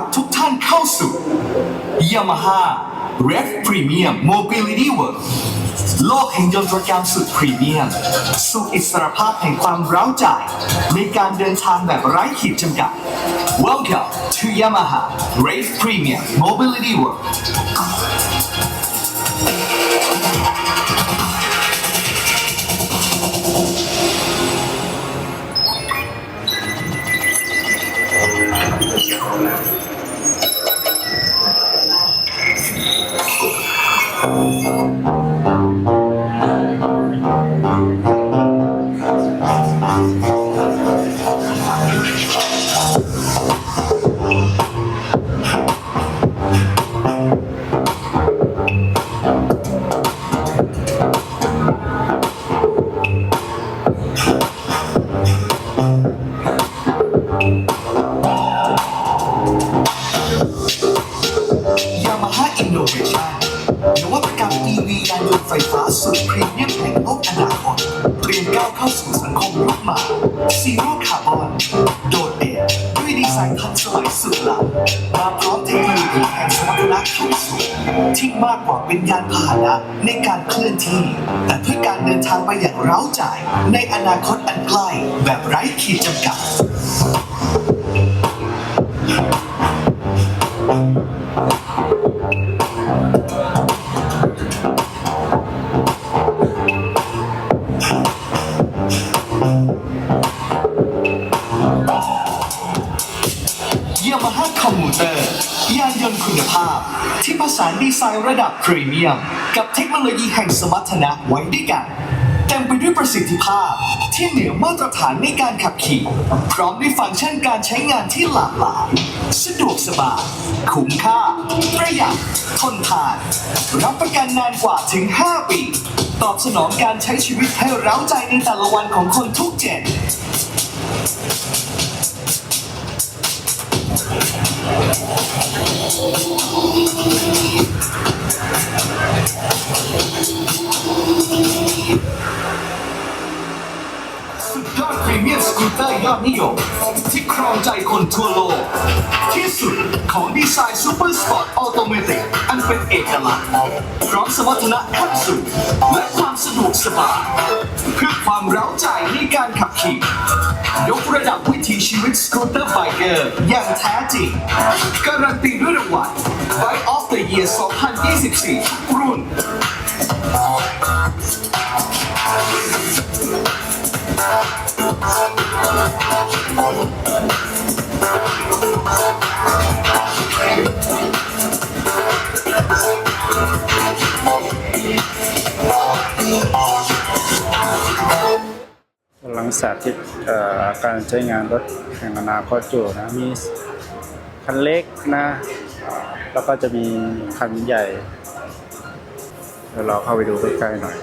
รับทุกท่านเข้าสู่ Yamaha Rev Premium Mobility World โลกแห่งยนตรกรรมสุดพรีเมียมสู่อิสรภาพแห่งความเร้าใจ ในการเดินทางแบบไร้ขีดจำกัด Welcome to Yamaha Rev Premium Mobility World เป็นยานพาหนะในการเคลื่อนที่ แต่เพื่อการเดินทางไปอย่างเร้าใจในอนาคตอันใกล้แบบไร้ขีดจำกัด สานดีไซน์ระดับพรีเมียม กับเทคโนโลยีแห่งสมรรถนะไว้ด้วยกันเต็มไปด้วยประสิทธิภาพที่เหนือมาตรฐานในการขับขี่ พร้อมด้วยฟังก์ชันการใช้งานที่หลากหลาย สะดวกสบาย คุ้มค่า ประหยัด ทนทาน รับประกันนานกว่าถึง 5 ปี ตอบสนองการใช้ชีวิตให้เร้าใจในแต่ละวันของคนทุกเจน Thank you. สุดยอดพรีเมียมสกูตเตอร์ยอดนิยม ที่ครองใจคนทั่วโลก ที่สุดของดีไซน์ซูเปอร์สปอร์ตออโตเมติกอันเป็นเอกลักษณ์พร้อมสมรรถนะขั้นสูงและความสะดวกสบายเพื่อความเร้าใจในการขับขี่ ยกระดับวิถีชีวิตสกูตเตอร์ไบเกอร์อย่างแท้จริง การันตีด้วยรางวัล Bike of the Year 2024 รุ่น กำลังสาธิตการใช้งานรถแห่งอนาคตอยู่นะ มีคันเล็กนะ แล้วก็จะมีคันใหญ่เดี๋ยวเราเข้าไปดูใกล้ๆหน่อย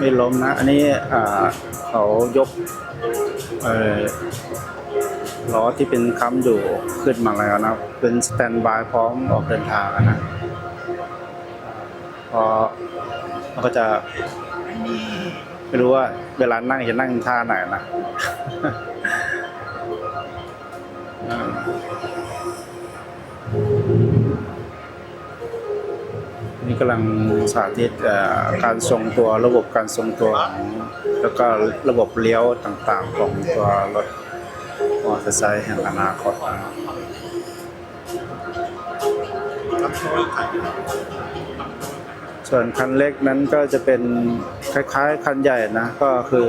ไม่ล้มนะ อันนี้อ่าเขายกเออล้อที่เป็นค้ำอยู่ขึ้นมาแล้วนะ เป็นสแตนบายพร้อมออกเดินทางนะพอมันก็จะ ไม่รู้ว่าเวลานั่งจะนั่งท่าไหนนะอ นี่กำลังสาธิตการทรงตัวระบบการทรงตัว แล้วก็ระบบเลี้ยวต่างๆของตัวรถมอเตอร์ไซค์แห่งอนาคตนะส่วนคันเล็กนั้นก็จะเป็นคล้ายๆ คันใหญ่นะ ก็คือ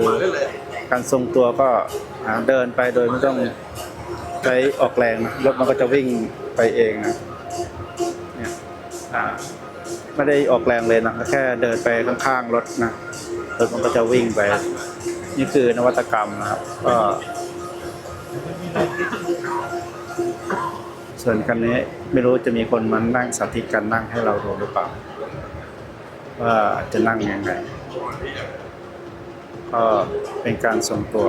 การทรงตัวก็เดินไปโดยไม่ต้องใช้ออกแรงนะรถมันก็จะวิ่งไปเองนะเนี่ยอ่า ไม่ได้ออกแรงเลยนะแค่เดินไปข้างๆรถนะรถมันก็จะวิ่งไป นี่คือนวัตกรรมนะครับ ก็ ส่วนคันนี้ไม่รู้จะมีคนมานั่งสาธิตการนั่งให้เราดูหรือเปล่า ว่าจะนั่งยังไงก็เป็นการทรงตัว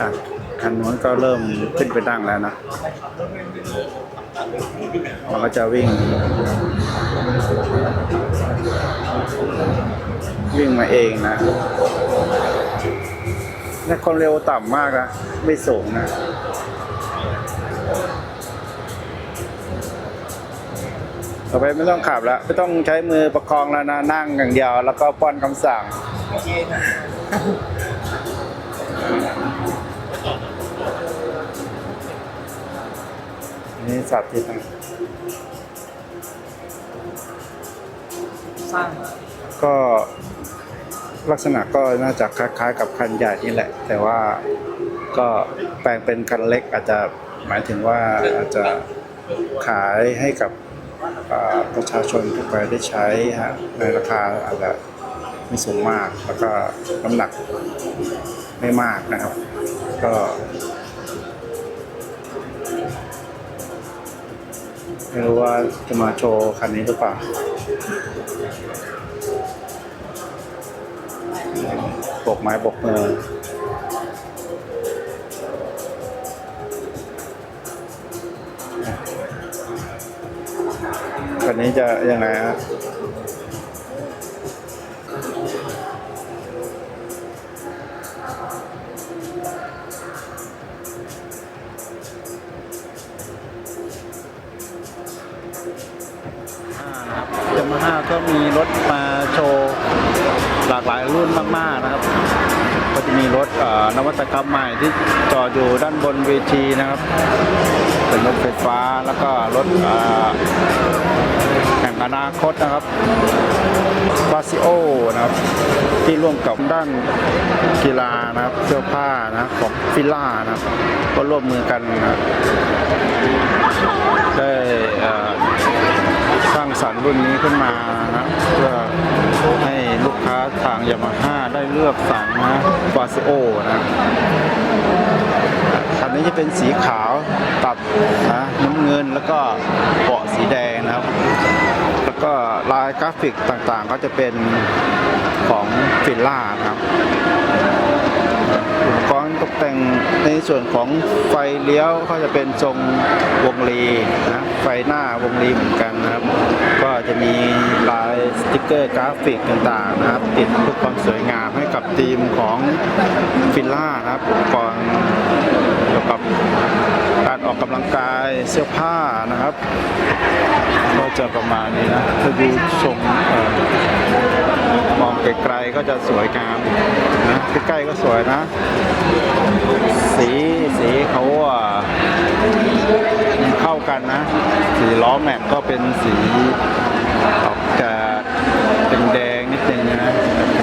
อะ คันนู้นก็เริ่มขึ้นไปนั่งแล้วนะมันก็จะวิ่ง วิ่งมาเองนะนี่ความเร็วต่ำมากนะ ไม่สูงนะต่อไปไม่ต้องขับแล้ว ไม่ต้องใช้มือประคองแล้วนะ นั่งอย่างเดียว แล้วก็ป้อนคำสั่ง นี่สัตว์ที่ตั้งสร้างก็ลักษณะก็น่าจะคล้าย ๆ กับคันใหญ่นี่แหละ แต่ว่าก็แปลงเป็นคันเล็กอาจจะหมายถึงว่าอาจจะขายให้กับอ่าประชาชนทั่วไปได้ใช้ฮะในราคาอาจจะ ไม่สูงมาก แล้วก็น้ำหนักไม่มากนะครับ ก็ไม่รู้ว่าจะมาโชว์คันนี้หรือเปล่าบกไม้บกมือคันนี้จะยังไงฮะ ก็มีรถมาโชว์หลากหลายรุ่นมากๆนะครับ ก็จะมีรถนวัตกรรมใหม่ที่จอดอยู่ด้านบนเวทีนะครับ เป็นรถไฟฟ้าแล้วก็รถแห่งอนาคตนะครับบาซิโอนะครับ ที่ร่วมกับด้านกีฬานะครับเสื้อผ้านะของฟิล่านะครับ ก็ร่วมมือกันนะได้ สร้างสรรค์รุ่นนี้ขึ้นมานะเพื่อให้ลูกค้าทางยามาฮ่าได้เลือกสั่งนะบาซิโอนะคันนี้จะเป็นสีขาวตัดนะน้ำเงินแล้วก็เบาะสีแดงนะครับ แล้วก็ลายกราฟิกต่างๆก็จะเป็นของฟิลล่าครับ แต่งในส่วนของไฟเลี้ยวก็จะเป็นทรงวงรีนะไฟหน้าวงรีเหมือนกันนะครับ ก็จะมีลายสติกเกอร์กราฟิกต่างๆนะครับ ติดเพื่อความสวยงามให้กับทีมของฟิลล่านะครับอุปกรณ์เกี่ยวกับการออกกำลังกายเสื้อผ้านะครับ ก็จะประมาณนี้นะถ้าดูชมเอ่อมอง ก็จะสวยงามนะใกล้ๆก็สวยนะ สีสีเขาอะเข้ากันนะ สีล้อแม็กก็เป็นสีออกจะเป็นแดงนิดนึงนะ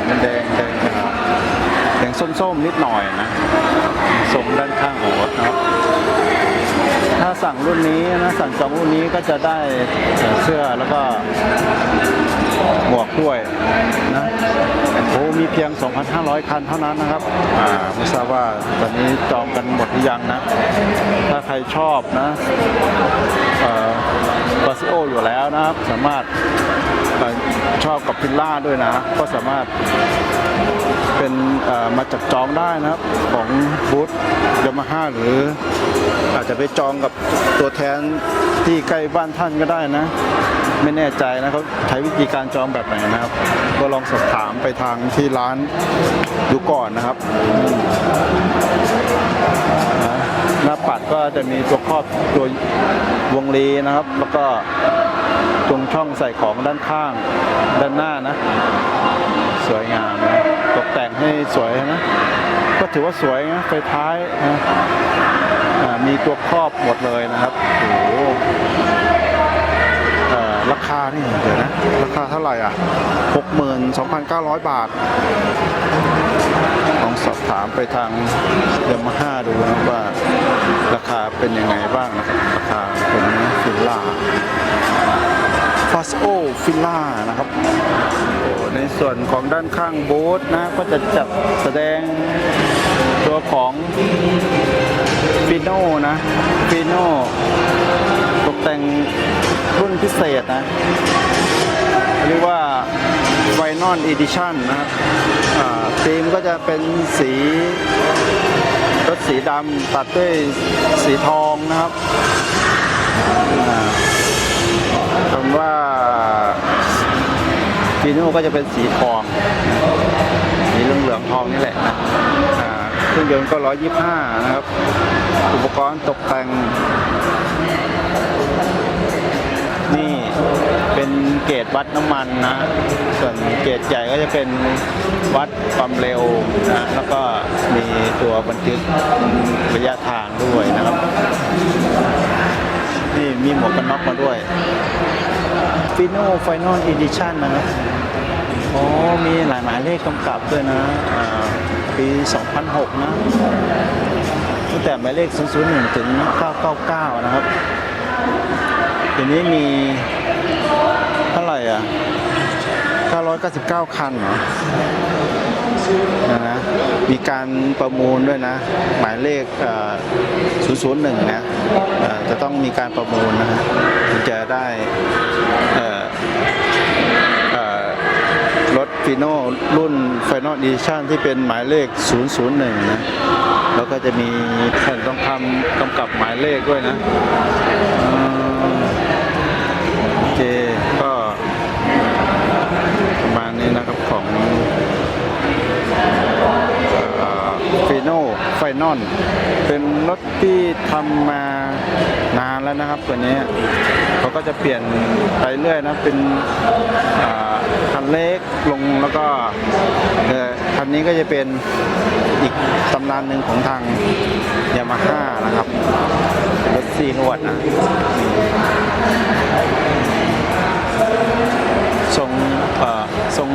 เป็นแดงแดงแดงส้มๆนิดหน่อยนะทรงด้านข้างหัวนะครับถ้าสั่งรุ่นนี้นะสั่งจองรุ่นนี้ก็จะได้เสื้อแล้วก็หมวกด้วยนะ มีเพียง 2,500 คันเท่านั้นนะครับอ่าไม่ทราบว่าตอนนี้จองกันหมดหรือยังนะ ถ้าใครชอบนะเอ่อบาซิโออยู่แล้วนะครับ สามารถชอบกับพิลล่าด้วยนะ ก็สามารถเป็นอ่อมาจับจองได้นะครับ ของบูธยามาฮ่าหรืออาจจะไปจองกับตัวแทน ที่ใกล้บ้านท่านก็ได้นะ ไม่แน่ใจนะเขาใช้วิธีการจองแบบไหนนะครับ ก็ลองสอบถามไปทางที่ร้านดูก่อนนะครับหน้าปัดก็จะมีตัวครอบตัววงลีนะครับ แล้วก็ตรงช่องใส่ของด้านข้างด้านหน้านะ สวยงามนะตกแต่งให้สวยนะ ก็ถือว่าสวยนะไฟท้ายนะ มีตัวครอบหมดเลยนะครับโอ้โหราคานี่เดี๋ยวนะราคาเท่าไหร่อะ 62,900 บาทลองสอบถามไปทางยามาฮ่าดูนะว่าราคาเป็นยังไงบ้างนะครับราคาเป็นฟิลล่าฟาสโอฟิลล่านะครับในส่วนของด้านข้างบูธนะก็จะจัดแสดงตัวของ ฟิโน่นะฟิโน่ตกแต่งรุ่นพิเศษนะเรียกว่าไวนอนอีดิชั่นนะครับธีมก็จะเป็นสีรถสีดำตัดด้วยสีทองนะครับคำว่าฟีโน่ก็จะเป็นสีทองสีเหลืองเรืองๆทองนี่แหละนะ รื่องยนต์ก็ร้อยยี่ห้านะครับ อุปกรณ์ตกแต่ง นี่เป็นเกจวัดน้ำมันนะ ส่วนเกจใหญ่ก็จะเป็นวัดความเร็วนะ แล้วก็มีตัวบันทึกระยะทางด้วยนะครับ นี่มีหมวกกันน็อกมาด้วย f i n o Final Edition นะครับ อ๋อ มีหลายหมายเลขกำกับด้วยนะ อ่า ปี 2006 นะตั้งแต่หมายเลข 001 ถึง 999 นะครับทีนี้มีเท่าไหร่อะ 999 คันเหรอนะนะมีการประมูลด้วยนะ หมายเลข 001 นะจะต้องมีการประมูลนะฮะถึงจะได้ ฟีโนรุ่น Final Edition ที่เป็นหมายเลข 001 นะแล้วก็จะมีแผ่นทองคำกำกับหมายเลขด้วยนะโอเคก็ประมาณนี้นะครับของฟีโนไฟนอลเป็นรถที่ทำมานานแล้วนะครับตัวนี้เขาก็จะเปลี่ยนไปเรื่อยนะเป็นอ่า คันเล็กลงแล้วก็คันนี้ก็จะเป็นอีกตำนานหนึ่งของทางยามาฮ่านะครับรถซีนวดนะทรงเอ่อทรง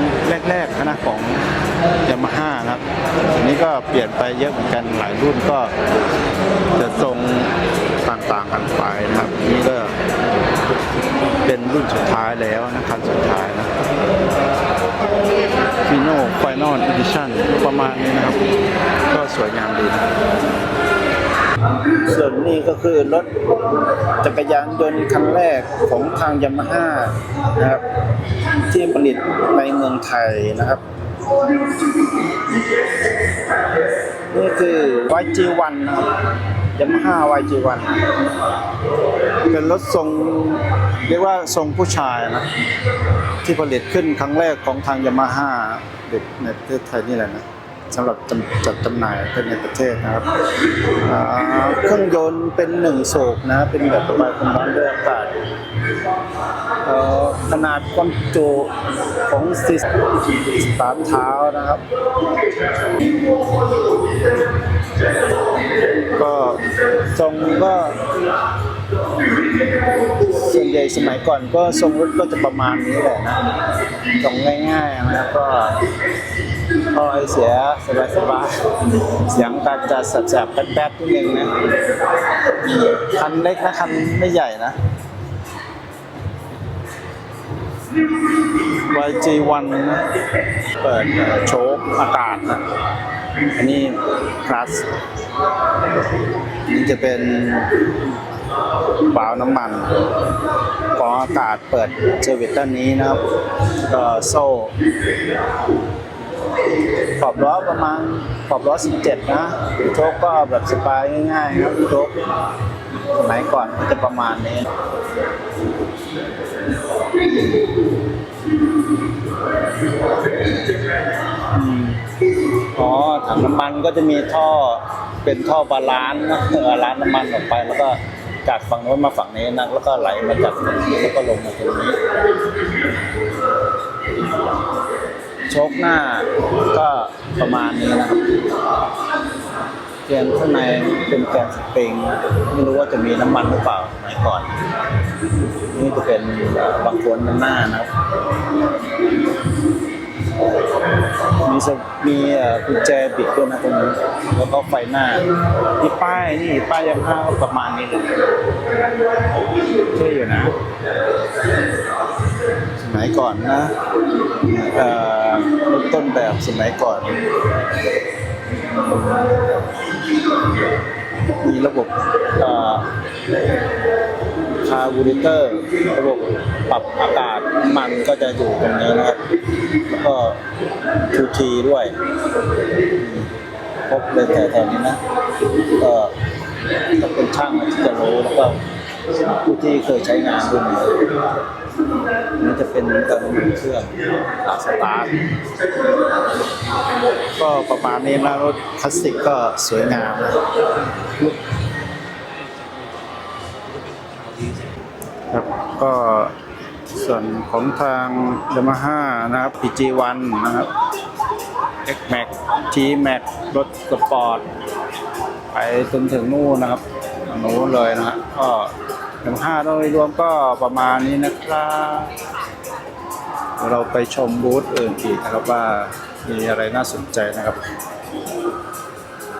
แรกๆนะของยามาฮ่านะครับนนี้ก็เปลี่ยนไปเยอะเหมือนกันหลายรุ่นก็ รุ่นสุดท้ายแล้วนะคันสุดท้ายนะฟีโน่ไฟนอลอีดิชั่นประมาณนี้นะครับ ก็สวยงามดีนะส่วนนี้ก็คือรถจักรยานยนต์คันแรกของทางยามาฮ่านะครับ ที่ผลิตในเมืองไทยนะครับ นี่คือ YG1 นะครับ ยามาฮ่า YG1 เป็นรถทรงเรียกว่าทรงผู้ชายนะ ที่ผลิตขึ้นครั้งแรกของทางยามาฮ่าในประเทศไทยนี่แหละนะสำหรับจัดจำหน่ายเป็นในประเทศนะครับ เครื่องยนต์เป็นหนึ่งโศกนะ เป็นแบบระบายความร้อนด้วยอากาศขนาดความจุของสิสามเท้านะครับ ก็ทรงก็ส่วนใหญ่สมัยก่อนก็ทรงรถก็จะประมาณนี้แหละนะทรงง่ายๆนะครับก็ก็ไอเสียสบายๆเสียงการจะแสบๆแป๊ดๆนิดนึงนะคันเล็กนะคันไม่ใหญ่นะ YG1 นะเปิดโชคอากาศนะอันนี้คลาส นี่จะเป็นบาวน้ำมันกองอากาศเปิดเซอร์วิสด้านนี้นะครับก็โซ่ขอบล้อประมาณขอบล้อ 17 นะโชคก็แบบสบายง่ายๆครับโชคสมัยก่อนก็จะประมาณนี้อ๋อถังน้ำมันก็จะมีท่อ เป็นท่อบาลานซ์นะล้านน้ำมันออกไปแล้วก็จากฝั่งโน้นมาฝั่งนี้นะแล้วก็ไหลมาจากตรงนี้แล้วก็ลงมาตรงนี้ชคหน้าก็ประมาณนี้นะครับแกนข้างในเป็นแกนสปริงไม่รู้ว่าจะมีน้ำมันหรือเปล่าสมัยก่อน นี่จะเป็นบางคนหน้านะครับ มีสมีกุญแจบิดด้วยนะตรงนี้แล้วก็ไฟหน้ามีป้ายนี่ป้ายยามาฮ่าก็ประมาณนี้เลยเท่อยู่นะ สมัยก่อนนะเอ่อรถต้นแบบสมัยก่อน มีระบบเอ่อ คาร์บูเรเตอร์ ระบบปรับอากาศน้ำมันก็จะอยู่ตรงนี้นะครับ แล้วก็ QT ด้วยพบเลยแต่แถวนี้นะ ก็ต้องเป็นช่างที่จะรู้แล้วก็ผู้ที่เคยใช้งานรุ่นนี้นี่จะเป็นกับน้ำมันเครื่องหลักสตาร์ทก็ประมาณนี้นะรถคลาสสิกก็สวยงามนะ ก็ส่วนของทาง Yamaha นะครับ PG1 นะครับ X Max T Max รถสปอร์ต ไปจนถึงนู่นนะครับโน้นเลยนะฮะก็หนึ่งห้าโดยรวมก็ประมาณนี้นะครับเดี๋ยวเราไปชมบูธอื่นอีกนะครับว่ามีอะไรน่าสนใจนะครับ